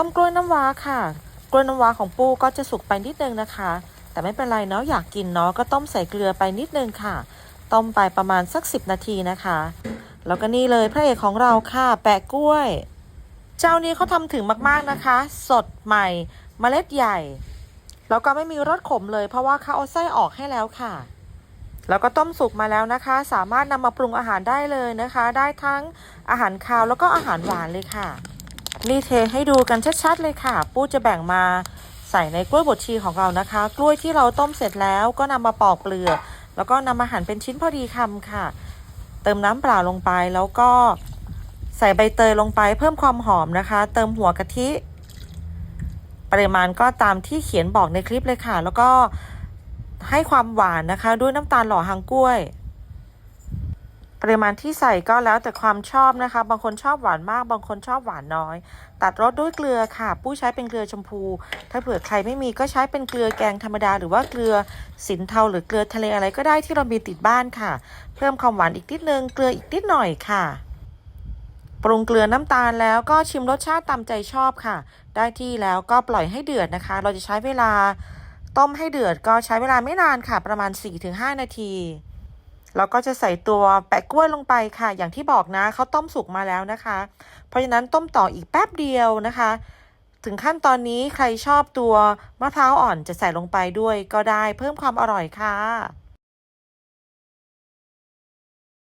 ต้มกล้วยน้ำว้าค่ะ กล้วยน้ำว้าของปูก็จะสุกไปนิดนึงนะคะ แต่ไม่เป็นไรเนาะอยากกินเนาะก็ต้มใส่เกลือไปนิดนึงค่ะ ต้มไปประมาณสัก 10 นาทีนะคะ แล้วก็นี่เลยพระเอกของเราค่ะ แปะกล้วย เจ้านี้เขาทำถึงมากๆนะคะ สดใหม่เมล็ดใหญ่ แล้วก็ไม่มีรสขมเลย เพราะว่าเขาเอาไส้ออกให้แล้วค่ะแล้วก็ต้มสุกมาแล้วนะคะ สามารถนำมาปรุงอาหารได้เลยนะคะ ได้ทั้งอาหารคาวแล้วก็อาหารหวานเลยค่ะ นี่เทให้ดูกันชัดๆเลยค่ะ ปูจะแบ่งมาใส่ในกล้วยบดชีของเรานะคะ กล้วยที่เราต้มเสร็จแล้วก็นำมาปอกเปลือก แล้วก็นำมาหั่นเป็นชิ้นพอดีคำค่ะ เติมน้ำเปล่าลงไปแล้วก็ใส่ใบเตยลงไปเพิ่มความหอมนะคะ เติมหัวกะทิ ปริมาณก็ตามที่เขียนบอกในคลิปเลยค่ะ แล้วก็ให้ความหวานนะคะ ด้วยน้ำตาลหล่อหางกล้วย ปริมาณที่ใส่ก็แล้วแต่ความชอบนะคะ บางคนชอบหวานมาก บางคนชอบหวานน้อย ตัดรสด้วยเกลือค่ะปู้ใช้เป็นเกลือชมพู ถ้าเผื่อใครไม่มีก็ใช้เป็นเกลือแกงธรรมดา หรือว่าเกลือสินเทาหรือเกลือทะเลอะไรก็ได้ที่เรามีติดบ้านค่ะ เพิ่มความหวานอีกนิดนึง เกลืออีกนิดหน่อยค่ะ ปรุงเกลือน้ำตาลแล้วก็ชิมรสชาติตามใจชอบค่ะ ได้ที่แล้วก็ปล่อยให้เดือดนะคะ เราจะใช้เวลาต้มให้เดือดก็ใช้เวลาไม่นานค่ะ ประมาณ 4-5 นาที แล้วก็จะใส่ตัวแปะกล้วยลงไปค่ะ อย่างที่บอกนะเขาต้มสุกมาแล้วนะคะ เพราะฉะนั้นต้มต่ออีกแป๊บเดียวนะคะ ถึงขั้นตอนนี้ใครชอบตัวมะพร้าวอ่อนจะใส่ลงไปด้วยก็ได้เพิ่มความอร่อยค่ะ